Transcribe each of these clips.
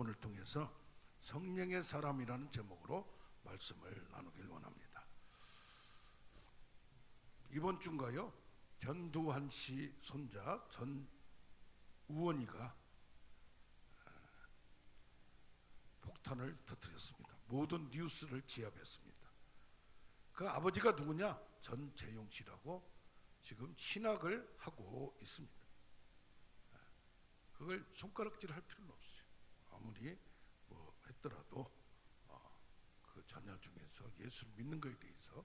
본문을 통해서 성령의 사람이라는 제목으로 말씀을 나누길 원합니다. 이번 주인가요? 전두환 씨 손자 전 우원이가 아, 폭탄을 터뜨렸습니다. 모든 뉴스를 지압했습니다. 그 아버지가 누구냐? 전재용 씨라고 지금 신학을 하고 있습니다. 아, 그걸 손가락질 할 필요는. 아무리 뭐 했더라도 어, 그 자녀 중에서 예수를 믿는 것에 대해서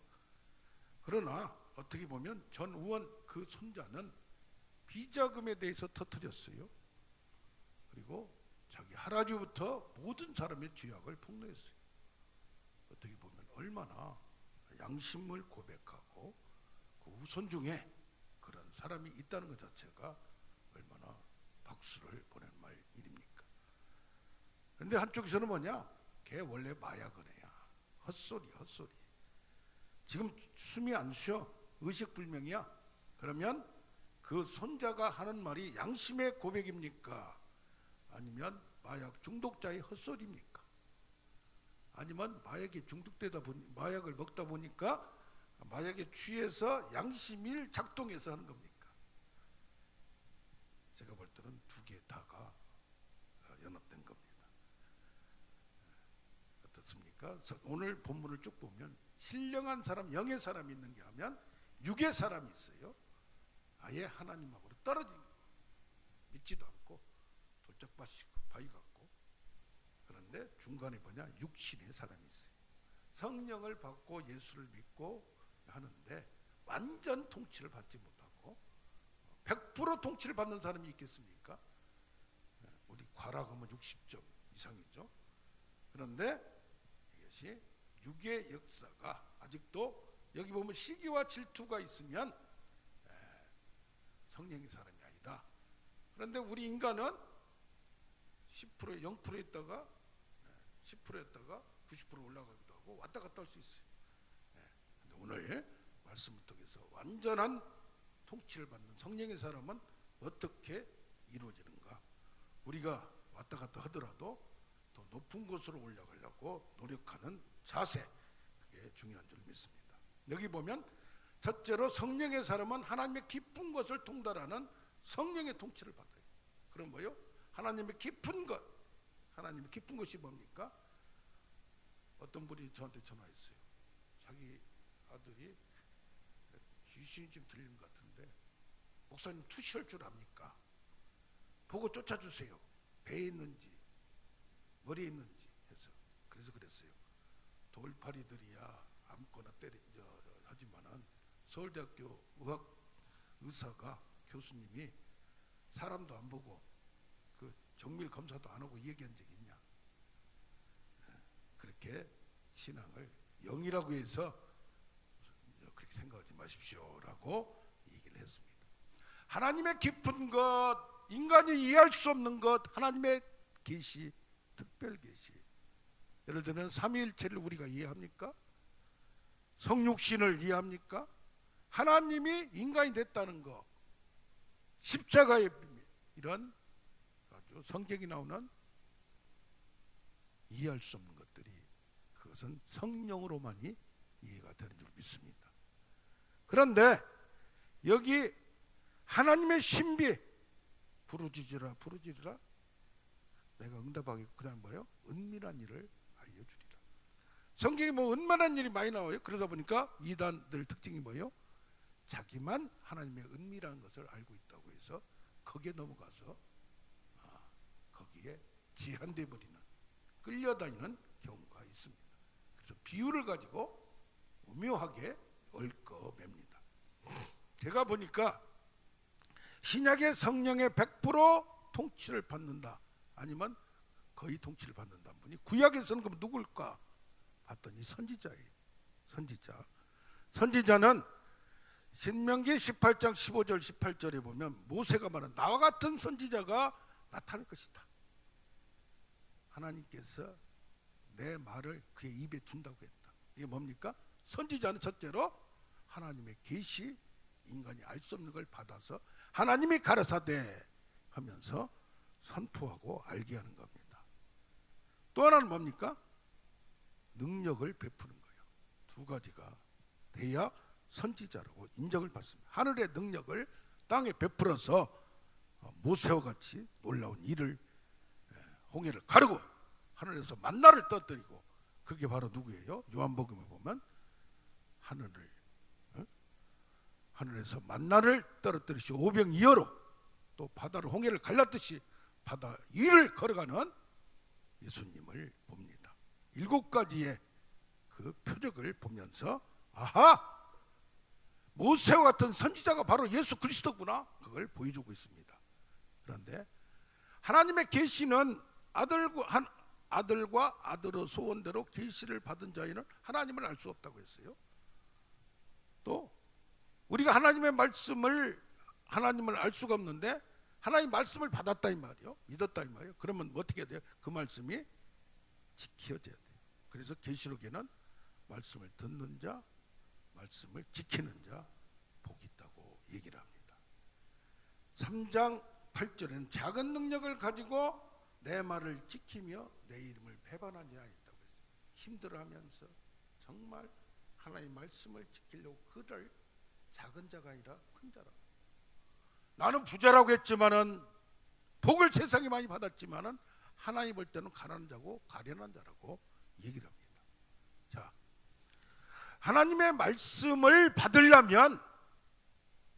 그러나 어떻게 보면 전 의원 그 손자는 비자금에 대해서 터뜨렸어요. 그리고 자기 할아버지부터 모든 사람의 죄악을 폭로했어요. 어떻게 보면 얼마나 양심을 고백하고 그 우선 중에 그런 사람이 있다는 것 자체가 얼마나 박수를 보낼 말일입니까? 그런데 한쪽에서는 뭐냐? 걔 원래 마약은 애야. 헛소리, 헛소리. 지금 숨이 안 쉬어. 의식불명이야. 그러면 그 손자가 하는 말이 양심의 고백입니까? 아니면 마약 중독자의 헛소리입니까? 아니면 마약에 중독되다 보니 마약을 먹다 보니까 마약에 취해서 양심이 작동해서 하는 겁니까? 제가 볼 때는 두 개 다가 연합된 겁니다. 서- 오늘 본문을 쭉 보면 신령한 사람, 영의 사람이 있는 게 하면 육의 사람이 있어요. 아예 하나님하고로 떨어진 거. 믿지도 않고 돌짝밭이고 바위 같고 그런데 중간에 뭐냐 육신의 사람이 있어요. 성령을 받고 예수를 믿고 하는데 완전 통치를 받지 못하고 100% 통치를 받는 사람이 있겠습니까? 네, 우리 과락하면 60점 이상이죠. 그런데 이 것이 육의 역사가 아직도 여기 보면 시기와 질투가 있으면 에, 성령의 사람이 아니다. 그런데 우리 인간은 10%에 0%에 있다가 10%였다가 90% 올라가기도 하고 왔다 갔다 할 수 있어요. 오늘 말씀을 통해서 완전한 통치를 받는 성령의 사람은 어떻게 이루어지는가? 우리가 왔다 갔다 하더라도 더 높은 곳으로 올라가려고 노력하는 자세 그게 중요한 줄 믿습니다. 여기 보면 첫째로 성령의 사람은 하나님의 깊은 것을 통달하는 성령의 통치를 받아요. 그럼 뭐요? 하나님의 깊은 것. 하나님의 깊은 것이 뭡니까? 어떤 분이 저한테 전화했어요. 자기 아들이 귀신이 좀 들린 것 같은데 목사님 투시할 줄 압니까? 보고 쫓아주세요. 배에 있는지 머리에 있는지 해서 그래서 그랬어요. 돌팔이들이야 아무거나 때리 저, 저, 하지만은 서울대학교 의학 의사가 교수님이 사람도 안 보고 그 정밀 검사도 안 하고 얘기한 적이 있냐? 그렇게 신앙을 영이라고 해서 그렇게 생각하지 마십시오라고 얘기를 했습니다. 하나님의 깊은 것, 인간이 이해할 수 없는 것, 하나님의 계시, 특별 계시. 예를 들면 삼위일체를 우리가 이해합니까? 성육신을 이해합니까? 하나님이 인간이 됐다는 거, 십자가의 비밀, 이런 아주 성경이 나오는 이해할 수 없는 것들이 그것은 성령으로만이 이해가 되는 줄 믿습니다. 그런데 여기 하나님의 신비 부르짖으라 부르짖으라 내가 응답하겠고 그다음 뭐요? 은밀한 일을 알려주리라. 성경에 뭐 은밀한 일이 많이 나와요. 그러다 보니까 이단들 특징이 뭐예요? 자기만 하나님의 은밀한 것을 알고 있다고 해서 거기에 넘어가서 아, 거기에 제한돼 버리는 끌려다니는 경우가 있습니다. 그래서 비유를 가지고 오묘하게 얽어맵니다. 제가 보니까 신약의 성령의 100% 통치를 받는다. 아니면 거의 통치를 받는다. 분이 구약에서는 그럼 누굴까? 봤더니 선지자예요. 선지자. 선지자는 신명기 18장 15절 18절에 보면 모세가 말한 나와 같은 선지자가 나타날 것이다. 하나님께서 내 말을 그의 입에 준다고 했다. 이게 뭡니까? 선지자는 첫째로 하나님의 계시 인간이 알 수 없는 걸 받아서 하나님이 가라사대 하면서 선포하고 알게 하는 겁니다. 또 하나는 뭡니까? 능력을 베푸는 거예요. 두 가지가 돼야 선지자라고 인정을 받습니다. 하늘의 능력을 땅에 베풀어서 어, 모세와 같이 놀라운 일을 예, 홍해를 가르고 하늘에서 만나를 떠뜨리고 그게 바로 누구예요? 요한복음에 보면 하늘을 어? 하늘에서 만나를 떨어뜨리시 오병이어로 또 바다를 홍해를 갈랐듯이 바다 위를 걸어가는 예수님을 봅니다. 일곱 가지의 그 표적을 보면서 아하 모세와 같은 선지자가 바로 예수 그리스도구나 그걸 보여주고 있습니다. 그런데 하나님의 계시는 아들과 한 아들과 아들의 소원대로 계시를 받은 자에는 하나님을 알 수 없다고 했어요. 또 우리가 하나님의 말씀을 하나님을 알 수가 없는데 하나님 말씀을 받았다 이 말이요. 믿었다 이 말이요. 그러면 어떻게 돼요? 그 말씀이 지켜져야 돼요. 그래서 계시록에는 말씀을 듣는 자, 말씀을 지키는 자 복이 있다고 얘기를 합니다. 3장 8절에는 작은 능력을 가지고 내 말을 지키며 내 이름을 배반한 자가 있다고 했어요. 힘들어하면서 정말 하나님의 말씀을 지키려고 그를 작은 자가 아니라 큰 자라고. 나는 부자라고 했지만은 복을 세상에 많이 받았지만은 하나님 볼 때는 가난한 자고 가련한 자라고 얘기를 합니다. 자, 하나님의 말씀을 받으려면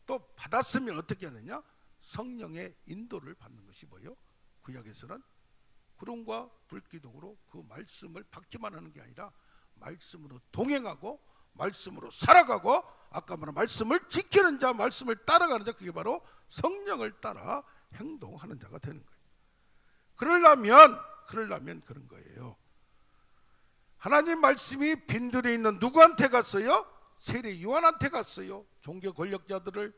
또 받았으면 어떻게 하느냐? 성령의 인도를 받는 것이 뭐요? 구약에서는 구름과 불기둥으로 그 말씀을 받기만 하는 게 아니라 말씀으로 동행하고 말씀으로 살아가고 아까 말한 말씀을 지키는 자, 말씀을 따라가는 자 그게 바로 성령을 따라 행동하는 자가 되는 거예요. 그러려면 그러려면 그런 거예요. 하나님 말씀이 빈들에 있는 누구한테 갔어요? 세례 요한한테 갔어요. 종교 권력자들을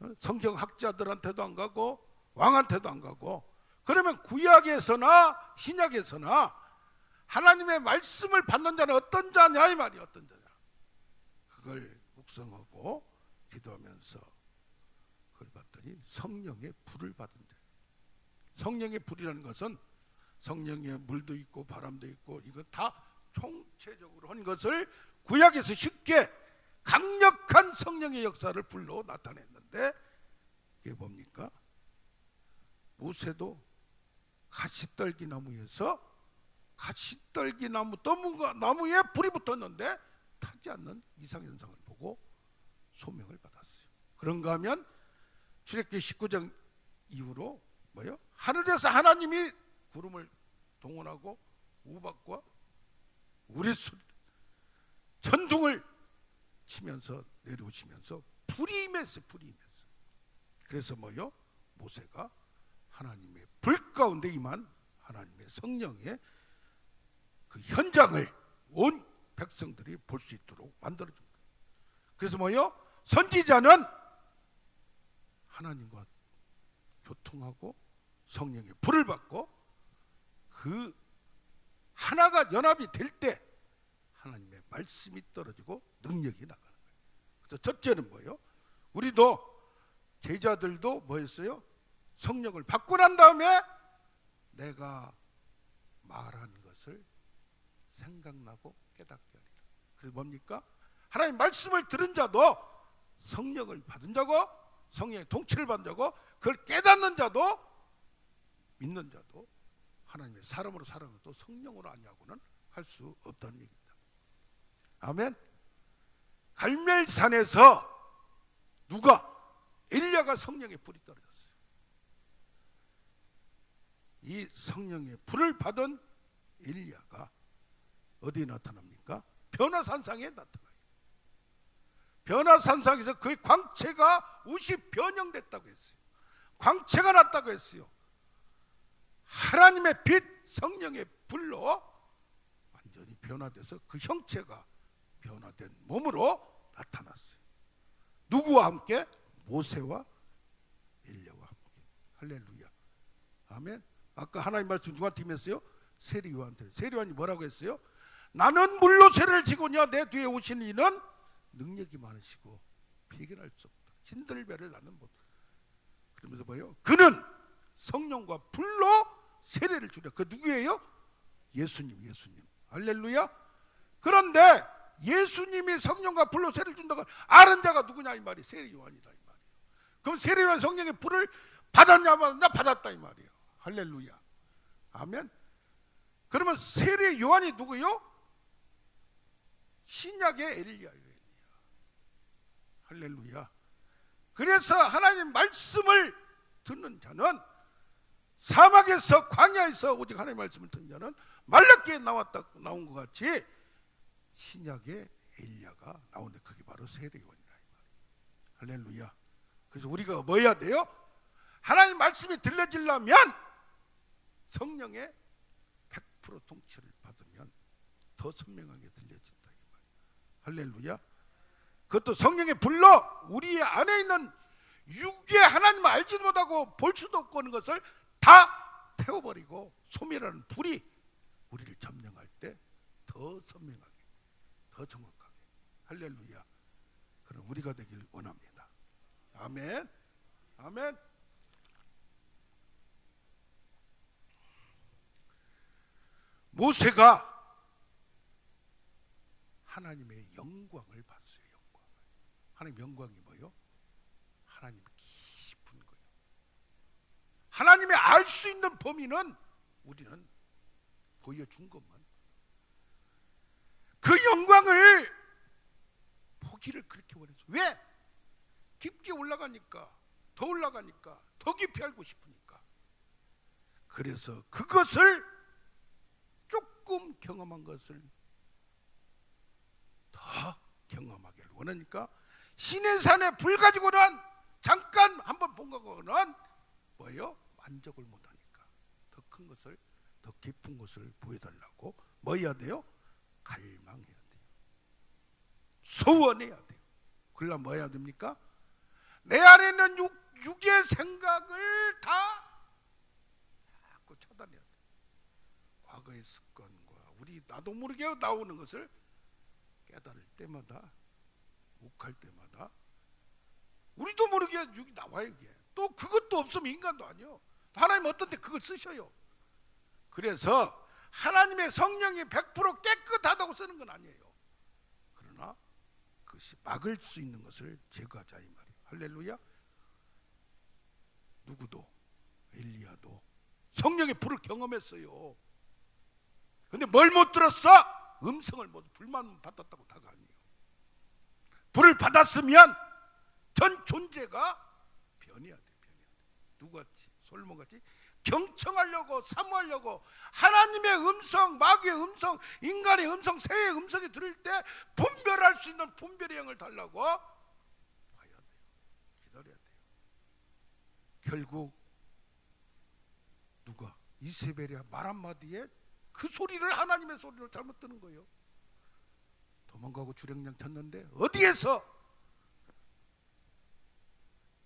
어, 성경 학자들한테도 안 가고 왕한테도 안 가고 그러면 구약에서나 신약에서나 하나님의 말씀을 받는 자는 어떤 자냐 이 말이 어떤 자냐 그걸 묵상하고 기도하면서 그걸 봤더니 성령의 불을 받은 자 성령의 불이라는 것은 성령의 물도 있고 바람도 있고 이건 다 총체적으로 한 것을 구약에서 쉽게 강력한 성령의 역사를 불러 나타냈는데 이게 뭡니까? 모세도 가시떨기 나무에서 가시떨기 나무 나무에 불이 붙었는데 타지 않는 이상 현상을 보고 소명을 받았어요. 그런가 하면 출애굽기 19장 이후로 뭐요? 하늘에서 하나님이 구름을 동원하고 우박과 우리 수, 천둥을 치면서 내려오시면서 불이 임했어 불이 임했어 그래서 뭐요 모세가 하나님의 불 가운데 임한 하나님의 성령의 그 현장을 온 백성들이 볼 수 있도록 만들어 준 거예요 그래서 뭐요 선지자는 하나님과 교통하고 성령의 불을 받고 그 하나가 연합이 될 때 하나님의 말씀이 떨어지고 능력이 나가는 거예요. 그래서 첫째는 뭐예요? 우리도 제자들도 뭐였어요? 성령을 받고 난 다음에 내가 것을 생각나고 깨닫게 하리라. 그래서 뭡니까? 하나님 말씀을 들은 자도 성령을 받은 자고 성령의 통치를 받은 자고 그걸 깨닫는 자도 믿는 자도 하나님의 사람으로 살아가는 것도 성령으로 아니하고는 할 수 없다는 얘기입니다. 아멘. 갈멜산에서 누가 엘리야가 성령의 불이 떨어졌어요. 이 성령의 불을 받은 엘리야가 어디에 나타납니까? 변화산상에 나타나요. 변화산상에서 그 광채가 옷이 변형됐다고 했어요. 광채가 났다고 했어요. 하나님의 빛 성령의 불로 완전히 변화돼서 그 형체가 변화된 몸으로 나타났어요. 누구와 함께? 모세와 엘리야와 함께. 할렐루야. 아멘. 아까 하나님 말씀 누구한테 임했어요? 세리요한테. 세리요한이 뭐라고 했어요? 나는 물로 세를 지고냐 내 뒤에 오신 이는 능력이 많으시고 비견할 수 없다. 진들배를 나는 못. 그러면서 뭐요? 그는 성령과 불로 세례를 주려. 그 누구예요? 예수님, 예수님. 할렐루야. 그런데 예수님이 성령과 불로 세를 준다고 아는 자가 누구냐 이 말이 세례 요한이다 이 말이에요. 그럼 세례 요한 성령의 불을 받았냐 받았냐 받았다 이 말이에요. 할렐루야. 아멘. 그러면 세례 요한이 누구요? 신약의 엘리야예요. 엘리야. 할렐루야. 그래서 하나님 말씀을 듣는 자는 사막에서 광야에서 오직 하나님 말씀을 듣는 자는 말렙기에 나왔다 나온 것 같이 신약의 엘리야가 나오는데 그게 바로 세례 요한이라 이 말이에요. 할렐루야. 그래서 우리가 뭐 해야 돼요? 하나님 말씀이 들려지려면 성령의 100% 통치를 받으면 더 선명하게 말이에요. 할렐루야. 그것도 성령의 불로 우리 안에 있는 육의 하나님을 알지도 못하고 볼 수도 없고 하는 것을 다 태워버리고 소멸하는 불이 우리를 점령할 때 더 선명하게 더 정확하게. 할렐루야. 그럼 우리가 되길 원합니다. 아멘. 아멘. 모세가 하나님의 영광을 봤어요 영광 하나님 영광이 뭐요? 하나님 깊은 거예요 하나님의 알 수 있는 범위는 우리는 보여준 것만 그 영광을 보기를 그렇게 원했어. 왜? 깊게 올라가니까, 더 올라가니까, 더 깊이 알고 싶으니까. 그래서 그것을 조금 경험한 것을 더 경험하기를 원하니까 신의 산에 불 가지고는 잠깐 한번 본 거는 뭐예요? 만족을 못하니까 더 큰 것을 더 깊은 것을 보여달라고 뭐 해야 돼요? 갈망해야 돼요. 소원해야 돼요. 그러려면 뭐 해야 됩니까? 내 안에 있는 육, 육의 생각을 다 자꾸 차단해야 돼요. 과거의 습관과 우리 나도 모르게 나오는 것을 깨달을 때마다 욱할 때마다 우리도 모르게 육이 나와요 이게. 또 그것도 없으면 인간도 아니요. 하나님 어떤 때 그걸 쓰셔요. 그래서 하나님의 성령이 100% 깨끗하다고 쓰는 건 아니에요. 그러나 그것이 막을 수 있는 것을 제거하자 이 말이에요. 할렐루야. 누구도 엘리야도 성령의 불을 경험했어요. 근데 뭘 못 들었어? 음성을 못 불만 받았다고 다가 아니에요. 불을 받았으면 전 존재가 변해야 돼, 변해야 돼. 누구같이 솔로몬같이 경청하려고 사모하려고 하나님의 음성, 마귀의 음성, 인간의 음성, 새의 음성이 들을 때 분별할 수 있는 분별의 영을 달라고 봐야 돼요. 기다려야 돼요. 결국 누가 이세벨이 말 한마디에 그 소리를 하나님의 소리로 잘못 듣는 거예요. 도망가고 주랭냥 쳤는데 어디에서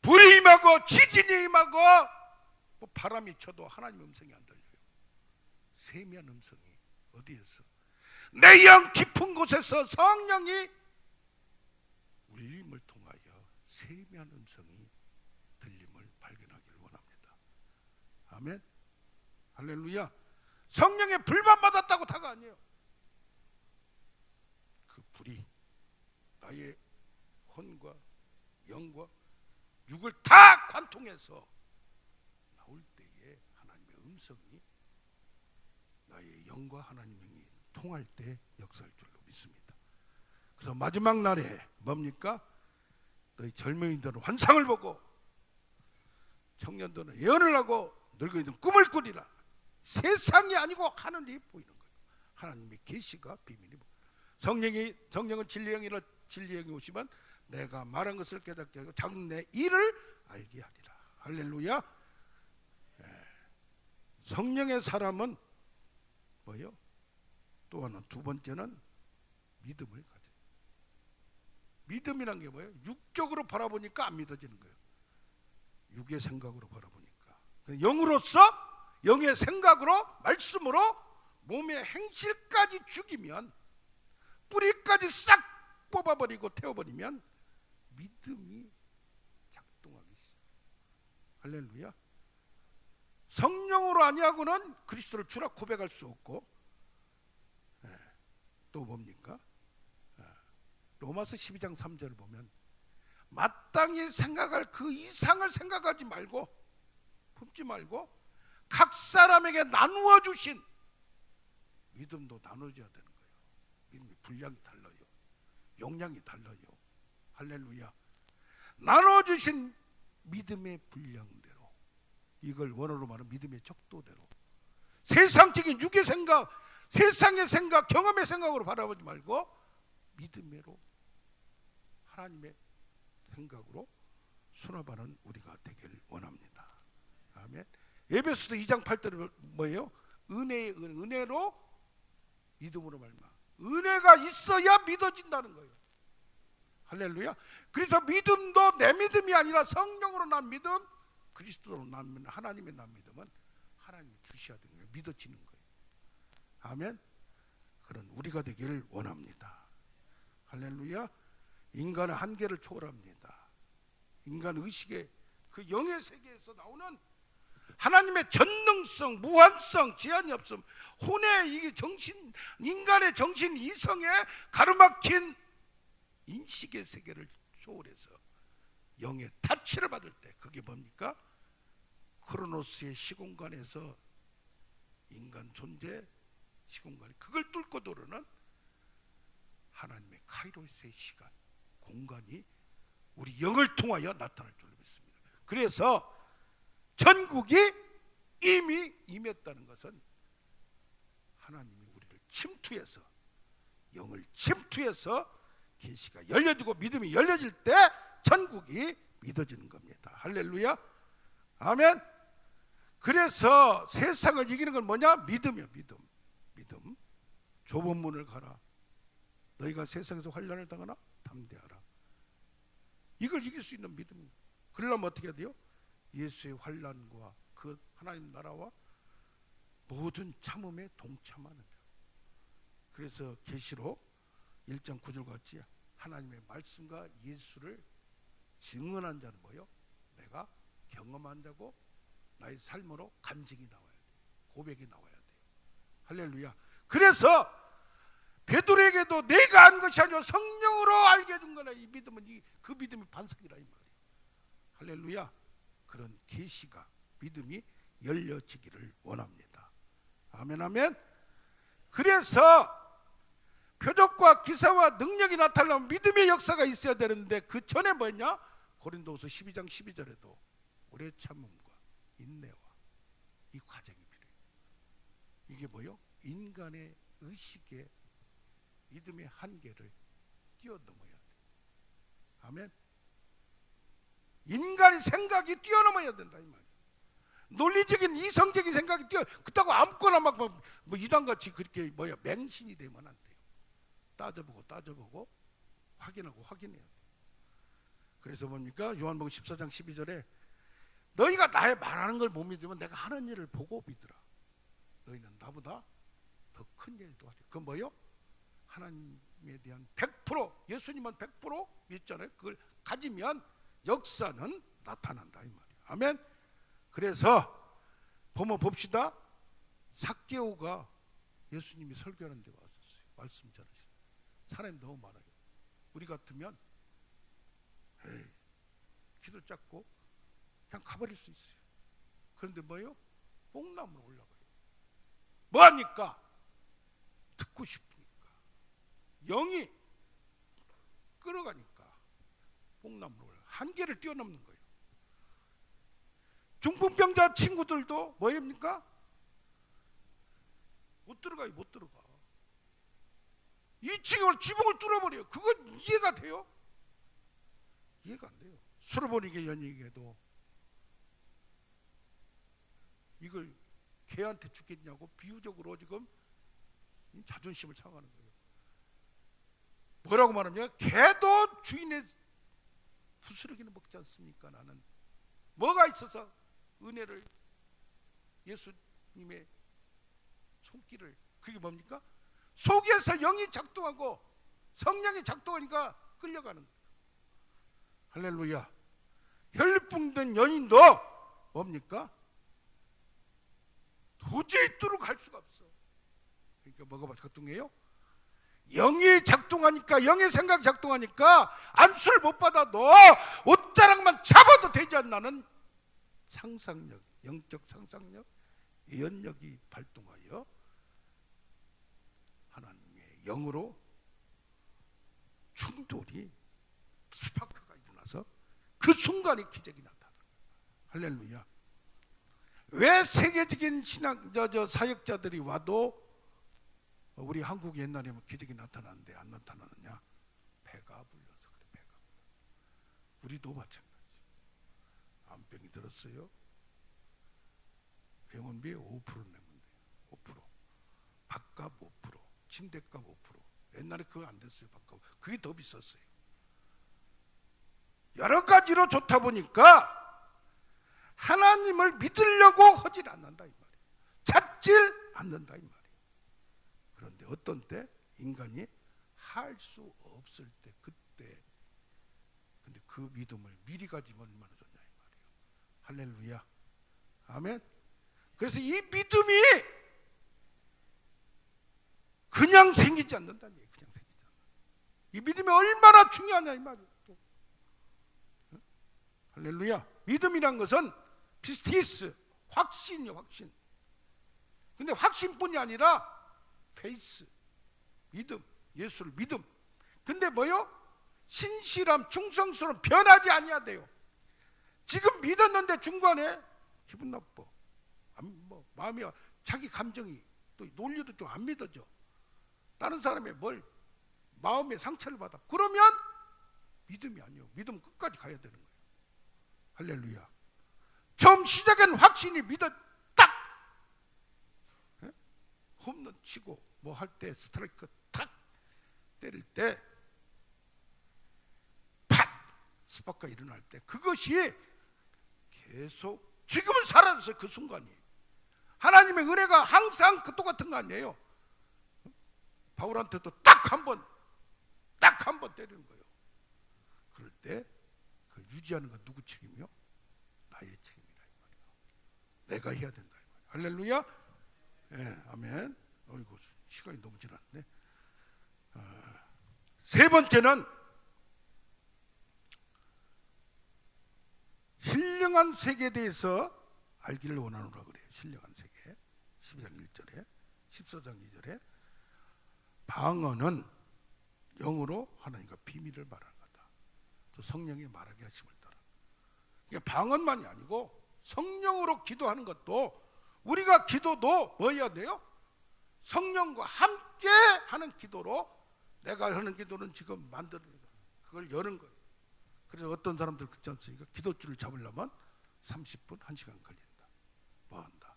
불이 임하고 지진이 임하고 뭐 바람이 쳐도 하나님 음성이 안 들려요. 세미한 음성이 어디에서? 내 영 깊은 곳에서 성령이 울림을 통하여 세미한 음성이 들림을 발견하기를 원합니다. 아멘. 할렐루야. 성령의 불만 받았다고 다가 아니에요. 그 불이 나의 혼과 영과 육을 다 관통해서 나올 때에 하나님의 음성이 나의 영과 하나님의 영이 통할 때 역사할 줄로 믿습니다. 그래서 마지막 날에 뭡니까? 너희 젊은이들은 환상을 보고 청년들은 예언을 하고 늙은이들은 꿈을 꾸리라. 세상이 아니고 하늘이 보이는 거예요. 하나님의 계시가 비밀이. 성령이 성령은 진리의 영이라 진리의 영이 오시면 내가 말한 것을 깨닫게 하고 장래 일을 알게 하리라. 할렐루야. 예. 성령의 사람은 뭐요? 또 하나 두 번째는 믿음을 가져. 믿음이란 게 뭐예요? 육적으로 바라보니까 안 믿어지는 거예요. 육의 생각으로 바라보니까. 영으로서 영의 생각으로 말씀으로 몸의 행실까지 죽이면 뿌리까지 싹 뽑아버리고 태워버리면 믿음이 작동하기 시작. 할렐루야. 성령으로 아니하고는 그리스도를 주라 고백할 수 없고 또 뭡니까? 아, 로마서 12장 3절을 보면 마땅히 생각할 그 이상을 생각하지 말고 품지 말고 각 사람에게 나누어 주신 믿음도 나눠줘야 되는 거예요. 믿음의 분량이 달라요. 용량이 달라요. 할렐루야. 나눠 주신 믿음의 분량대로 이걸 원어로 말하면 믿음의 척도대로 세상적인 육의 생각, 세상의 생각, 경험의 생각으로 바라보지 말고 믿음으로 하나님의 생각으로 수납하는 우리가 되길 원합니다. 아멘. 에베소서 2장 8절은 뭐예요? 은혜의 은, 은혜로 믿음으로 말마. 은혜가 있어야 믿어진다는 거예요. 할렐루야. 그래서 믿음도 내 믿음이 아니라 성령으로 난 믿음, 그리스도로 난 믿음, 하나님의 난 믿음은 하나님이 주셔야 되는 거예요. 믿어지는 거예요. 아멘. 그런 우리가 되기를 원합니다. 할렐루야. 인간의 한계를 초월합니다. 인간 의식의 그 영의 세계에서 나오는 하나님의 전능성, 무한성, 제한이 없음, 혼의 이게 정신, 인간의 정신 이성에 가로막힌 인식의 세계를 초월해서 영의 타치를 받을 때 그게 뭡니까? 크로노스의 시공간에서 인간 존재 시공간 그걸 뚫고 들어오는 하나님의 카이로스의 시간 공간이 우리 영을 통하여 나타날 줄로 믿습니다. 그래서 전국이 이미 임했다는 것은 하나님이 우리를 침투해서 영을 침투해서 계시가 열려지고 믿음이 열려질 때 전국이 믿어지는 겁니다. 할렐루야. 아멘. 그래서 세상을 이기는 건 뭐냐? 믿음이야, 믿음. 믿음. 좁은 문을 가라. 너희가 세상에서 환란을 당하나 담대하라. 이걸 이길 수 있는 믿음. 그러려면 어떻게 해야 돼요? 예수의 환란과 그 하나님 나라와 모든 참음에 동참하는 자. 그래서 계시록 1장 9절 같이 하나님의 말씀과 예수를 증언한 자는 뭐요? 내가 경험한 자고 나의 삶으로 간증이 나와야 돼. 고백이 나와야 돼요. 할렐루야. 그래서 베드로에게도 내가 한 것이 아니라 성령으로 알게 해준 거나 이 믿음은 이, 그 믿음이 반석이라 이 말이에요. 할렐루야. 그런 계시가 믿음이 열려지기를 원합니다. 아멘 아멘. 그래서 표적과 기사와 능력이 나타나면 믿음의 역사가 있어야 되는데 그 전에 뭐냐? 고린도후서 12장 12절에도 오래 참음과 인내와 이 과정이 필요해요. 이게 뭐요? 인간의 의식의 믿음의 한계를 뛰어넘어야 돼. 아멘. 인간의 생각이 뛰어넘어야 된다 이 말이야. 논리적인 이성적인 생각이 뛰어 그렇다고 아무거나 막뭐 뭐 이단같이 그렇게 뭐야 맹신이 되면 안 돼요. 따져보고 따져보고 확인하고 확인해야 돼. 그래서 뭡니까? 요한복음 14장 12절에 너희가 나의 말하는 걸 못 믿으면 내가 하는 일을 보고 믿으라. 너희는 나보다 더 큰 일도 하리. 그 뭐요? 하나님에 대한 100% 예수님은 100% 믿잖아요. 그걸 가지면 역사는 나타난다 이 말이에요. 아멘. 그래서 보면 봅시다. 삭개오가 예수님이 설교하는 데 왔었어요. 말씀 전하시는. 사람이 너무 많아요. 우리 같으면 에이, 키도 작고 그냥 가버릴 수 있어요. 그런데 뭐예요? 뽕나무로 올라가요. 뭐하니까? 듣고 싶으니까. 영이 끌어가니까 뽕나무로 올라. 한계를 뛰어넘는 거예요. 중풍병자 친구들도 뭐입니까? 못 들어가요, 못 들어가. 2층을 지붕을 뚫어버려요. 그건 이해가 돼요? 이해가 안 돼요. 수로보니게 연예계도 이걸 개한테 죽겠냐고 비유적으로 지금 자존심을 상하는 거예요. 뭐라고 말하냐? 개도 주인의 부스러기는 먹지 않습니까? 나는 뭐가 있어서 은혜를 예수님의 손길을 그게 뭡니까? 속에서 영이 작동하고 성령이 작동하니까 끌려가는. 할렐루야. 혈분된 여인도 뭡니까? 도저히 뚫어 갈 수가 없어. 그러니까 뭐가 작동해요? 영이 작동하니까 영의 생각 작동하니까 안수를 못 받아도 옷자락만 잡아도 되지 않나는 상상력, 영적 상상력, 예언력이 발동하여 하나님의 영으로 충돌이 스파크가 일어나서 그 순간에 기적이 나타나. 할렐루야. 왜 세계적인 신앙 저, 저 사역자들이 와도 우리 한국 옛날에 뭐 기적이 나타나는데 안 나타나느냐? 배가 불려서 그래 배가. 우리도 마찬가지. 암병이 들었어요. 병원비 5% 내면 돼요. 5%. 밥값 5%, 침대값 5%. 옛날에 그거 안 됐어요. 밥값. 그게 더 비쌌어요. 여러 가지로 좋다 보니까 하나님을 믿으려고 하질 않는다 이 말이에요. 찾질 않는다 이 말이에요. 어떤 때 인간이 할 수 없을 때 그때 근데 그 믿음을 미리 가지면 얼마나 좋냐 이 말이에요. 할렐루야. 아멘. 그래서 이 믿음이 그냥 생기지 않는다는 얘기예요. 그냥 생기지 않는다. 이 믿음이 얼마나 중요하냐 이 말이에요. 또. 응? 할렐루야. 믿음이란 것은 피스티스 확신이요 확신. 근데 확신뿐이 아니라 페이스 믿음 예수를 믿음. 근데 뭐요? 신실함 충성스러움 변하지 아니야 돼요. 지금 믿었는데 중간에 기분 나빠. 안, 뭐 마음이 자기 감정이 또 논리도 좀 안 믿어져. 다른 사람의 뭘 마음의 상처를 받아. 그러면 믿음이 아니요. 믿음 끝까지 가야 되는 거예요. 할렐루야. 처음 시작한 확신이 믿어? 홈런 치고 뭐 할 때 스트라이크 탁 때릴 때 팍 스파크가 일어날 때 그것이 계속 지금은 사라졌어요 그 순간이 하나님의 은혜가 항상 그 똑같은 거 아니에요 바울한테도 딱 한 번 딱 한 번 때리는 거예요 그럴 때 그걸 유지하는 건 누구 책임이요? 나의 책임이다 이 말이에요. 내가 해야 된다 이 말이에요. 할렐루야. 예, 아멘. 어이구 시간이 너무 지났네. 아, 세 번째는 신령한 세계에 대해서 알기를 원하노라 그래요. 신령한 세계. 12장 1절에 14장 2절에 방언은 영으로 하나님과 비밀을 말하는 거다. 또 성령이 말하게 하심을 따라. 이게 방언만이 아니고 성령으로 기도하는 것도 우리가 기도도 뭐 해야 돼요? 성령과 함께 하는 기도로 내가 하는 기도는 지금 만드는 그걸 여는 거예요. 그래서 어떤 사람들 그렇지 않습니까? 기도줄을 잡으려면 30분, 1시간 걸린다. 뭐 한다.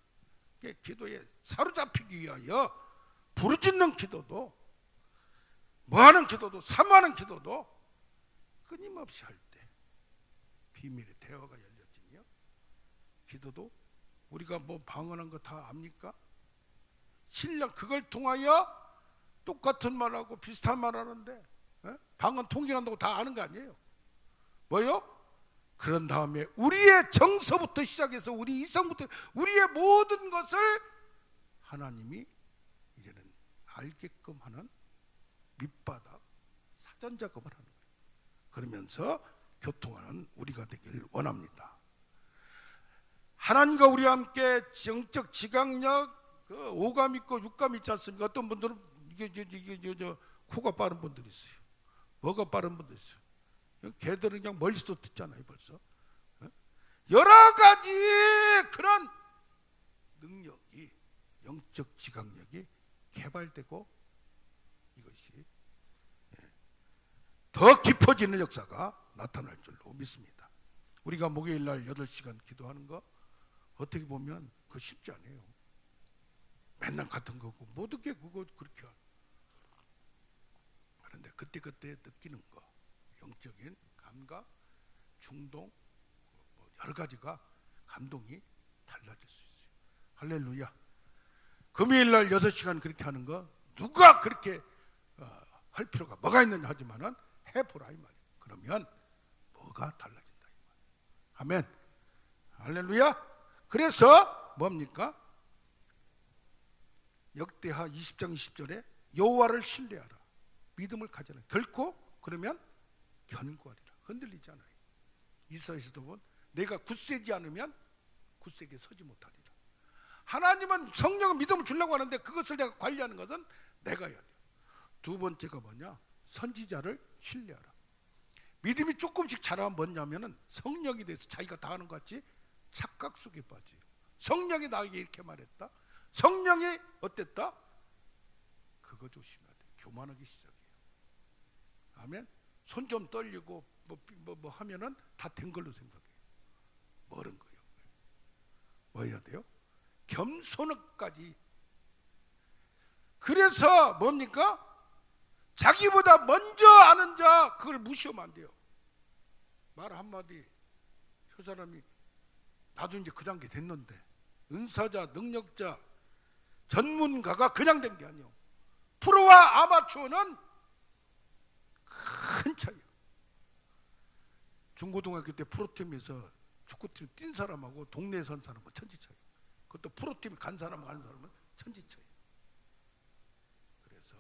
이게 기도에 사로잡히기 위하여 부르짖는 기도도 뭐 하는 기도도 사모하는 기도도 끊임없이 할 때 비밀의 대화가 열려지며 기도도 우리가 뭐 방언한 거 다 압니까? 신령 그걸 통하여 똑같은 말하고 비슷한 말하는데 예? 방언 통역한다고 다 아는 거 아니에요? 뭐요? 그런 다음에 우리의 정서부터 시작해서 우리 이성부터 우리의 모든 것을 하나님이 이제는 알게끔 하는 밑바닥 사전 작업을 하는 거예요. 그러면서 교통하는 우리가 되기를 원합니다. 하나님과 우리와 함께 영적 지각력, 그 오감 있고 육감 있지 않습니까? 어떤 분들은 이게 이게 이게, 이게 저 코가 빠른 분들이 있어요. 뭐가 빠른 분들 있어요. 개들은 그냥 멀리서 듣잖아요, 벌써. 어? 여러 가지 그런 능력이 영적 지각력이 개발되고 이것이 예, 더 깊어지는 역사가 나타날 줄로 믿습니다. 우리가 목요일 날 8시간 기도하는 거 어떻게 보면 그거 쉽지 않아요. 맨날 같은 거고 못 듣게 그거 그렇게 하는. 그런데 그때그때 느끼는 거 영적인 감각, 충동 뭐 여러 가지가 감동이 달라질 수 있어요. 할렐루야. 금요일 날 6시간 그렇게 하는 거 누가 그렇게 어, 할 필요가 뭐가 있느냐 하지만은 해보라 이 말이에요. 그러면 뭐가 달라진다 이 말이에요. 아멘. 할렐루야. 그래서 뭡니까? 역대하 20장 20절에 여호와를 신뢰하라. 믿음을 가져라. 결코 그러면 견고하리라. 흔들리지 않아요. 이사에서도 보면 내가 굳세지 않으면 굳세게 서지 못하리라. 하나님은 성령은 믿음을 주려고 하는데 그것을 내가 관리하는 것은 내가 해야 돼요. 두 번째가 뭐냐? 선지자를 신뢰하라. 믿음이 조금씩 자라면 뭐냐면은 성령이 돼서 자기가 다 하는 것 같이 착각 속에 빠져요. 성령이 나에게 이렇게 말했다. 성령이 어땠다? 그거 조심해야 돼. 교만하기 시작해요. 아멘. 손 좀 떨리고 뭐, 뭐, 뭐 하면은 다 된 걸로 생각해요. 뭐른 거예요. 뭐 해야 돼요? 겸손까지. 그래서 뭡니까? 자기보다 먼저 아는 자 그걸 무시하면 안 돼요. 말 한마디 저 사람이 나도 이제 그 단계 됐는데 은사자, 능력자, 전문가가 그냥 된 게 아니요. 프로와 아마추어는 큰 차이야. 중고등학교 때 프로팀에서 축구팀 뛴 사람하고 동네에 선 사람은 천지 차이. 그것도 프로팀 간 사람 가는 사람은 천지 차이. 그래서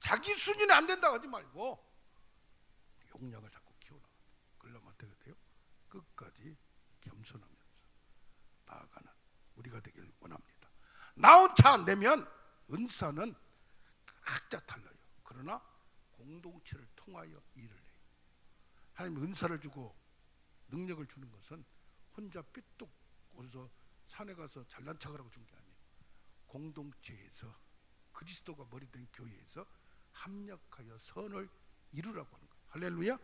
자기 순위는 안 된다고 하지 말고 용량을 자꾸 키워나가. 그러려면 어떻게 돼요? 끝까지 겸손하면서 나아가는 우리가 되길 원합니다. 나 혼자 안 되면 은사는 각자 달라요. 그러나 공동체를 통하여 일을 해요. 하나님 은사를 주고 능력을 주는 것은 혼자 삐뚝 어디서 산에 가서 잘난 척하라고 준 게 아니에요. 공동체에서 그리스도가 머리 된 교회에서 합력하여 선을 이루라고 하는 거예요. 할렐루야.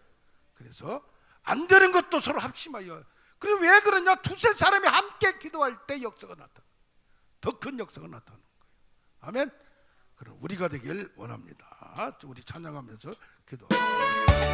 그래서 안 되는 것도 서로 합심하여. 그래서 왜 그러냐? 두세 사람이 함께 기도할 때 역사가 나타나. 더 큰 역사가 나타나는 거예요. 아멘. 그럼 우리가 되길 원합니다. 우리 찬양하면서 기도.